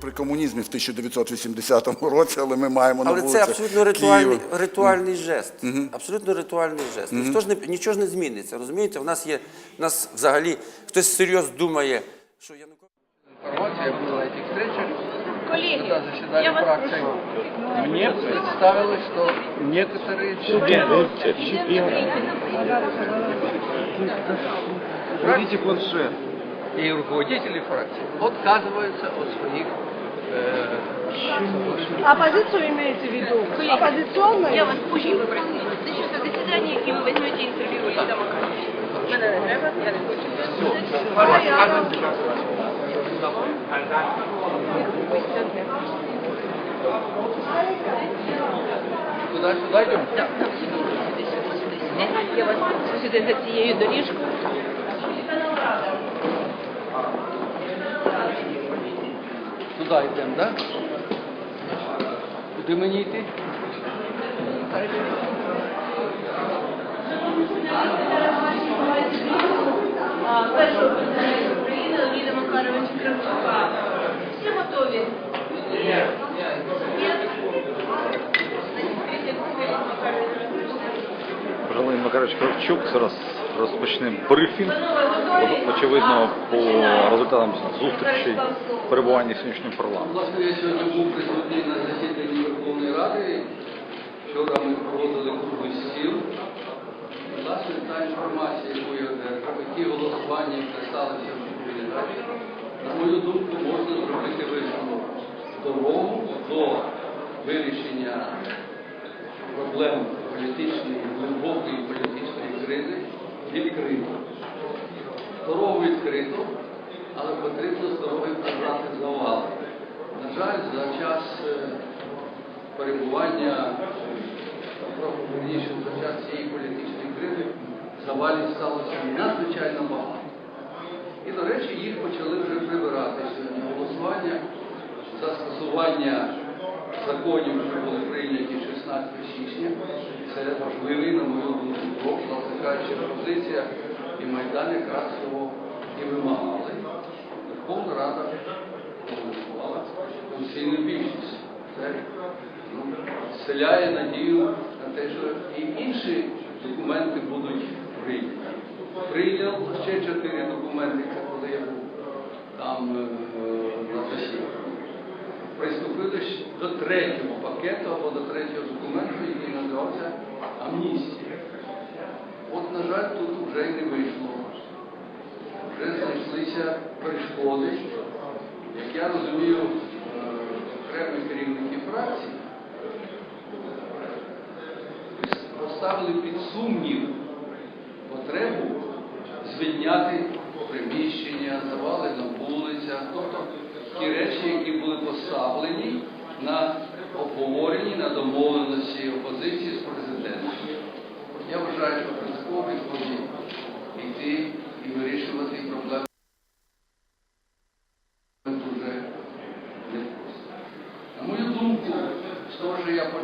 при комунізмі в 1980 році, але ми маємо на Але це вулицях абсолютно ритуальний, Києва. ритуальний жест. Абсолютно ритуальний жест. Ніхто ж не, нічого ж не зміниться. Розумієте? У нас є, у нас взагалі хтось серйозно думає, що Янукович. информация, я был на этих встречах, Коллеги, когда заседали я вас фракции. прошу. Мне представилось, что некоторые члены Берите планшет. и руководители фракций отказываются от своих э, Оппозицию имеете в виду? Оппозиционную? Я вас очень попросила. Значит, на заседании, где вы возьмете интервью у Леонида Макаровича. Мене не треба, я не хочу. Куда сюда идем? Так, там сюди, сюди, сюди, сюди, сюди. Я вас прошу сюди за цією доріжкою. Туда йдемо, да? Куди мені йти? Першого президента України Леоніда Макаровича Кравчука. Всі готові? Є. Леонід Макарович Кравчук. Зараз розпочнемо брифінг. Очевидно, по результатам зустрічей перебування сьогоднішнього парламенту. Я сьогодні був присутній на засіданні Верховної Ради. Вчора ми проводили круглий стіл. Власне, та інформація, яку одержав, які голосування писалися в доповідач, на мою думку, можна зробити висновок. Дорогу до вирішення проблем політичної, глибокої політичної кризи відкрито. Дорогу відкрито, але потрібно з дороги прибрати завали. На жаль, за час е, перебування, трохи вірніше, за час цієї політичної кризи завалів сталося надзвичайно багато. І, до речі, їх почали вже прибирати сьогодні. Голосування за скасування законів, що були прийняті 16 січня. Це важливий, на мою думку, кажучи, позиція і Майдан якраз цього і вимагали. Верховна Рада проголосувала конституційну більшість. Це ну, вселяє надію на те, що і інші документи будуть прийняті. Прийняв ще чотири документи, коли я був там е, на засіданні. Приступили до третього пакету або до третього документу, який називався амністія. От, на жаль, тут вже й не вийшло. Вже знайшлися перешкоди. Як я розумію, е, окремі керівники фракцій поставили під сумнів потребу звільняти приміщення, завали на вулицях, тобто ті речі, які поставлені на обговоренні, на домовленості опозиції з президентом. Я вважаю, що принципово відході йти і вирішувати проблеми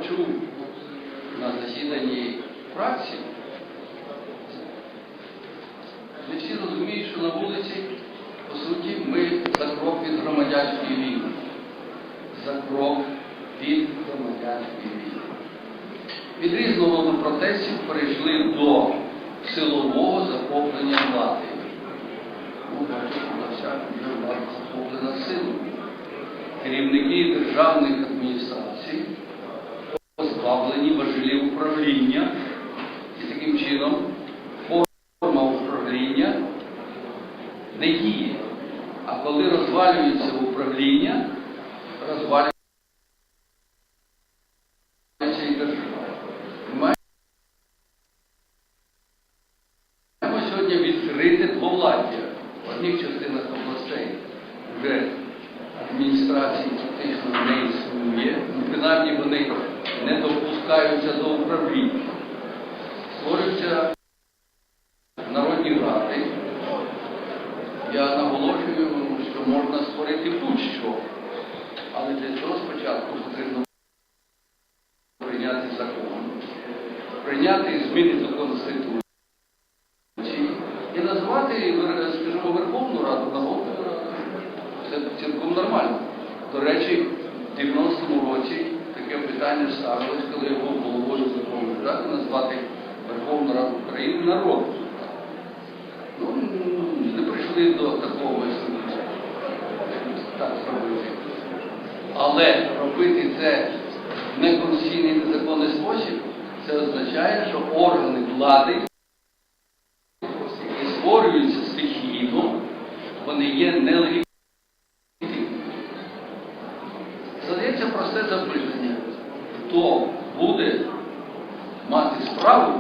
почув на засіданні фракції, не всі розуміють, що на вулиці, по суті, ми за крок від громадянської. За крок від громадянської війни. Від різного роду протестів перейшли до силового захоплення влади. Ну, вся влада захоплена силою. Керівники державних адміністрацій позбавлені важелів управління і таким чином форма управління не діє. А коли розвалюється управління, розвалюється і держава. Ми Маємо сьогодні відкрите двовладдя. В одних частинах областей вже адміністрації фактично не існує, ну, вони не допускаються до управління. Створюються народні ради. Я наголошую, що можна створити будь-що, але для цього спочатку потрібно прийняти закон, прийняти зміни до Конституції і назвати, скажімо, Верховну Раду народною цілком нормально. До речі, в 90-му році таке питання ставилось, коли я був головою Верховної Ради, назвати Верховну Раду України народом. Ну, не прийшли до такого. Так зробити. Але робити це в неконституційний незаконний спосіб, це означає, що органи влади, які створюються стихійно, вони є нелегітимними. Задається просте запитання, хто буде мати справу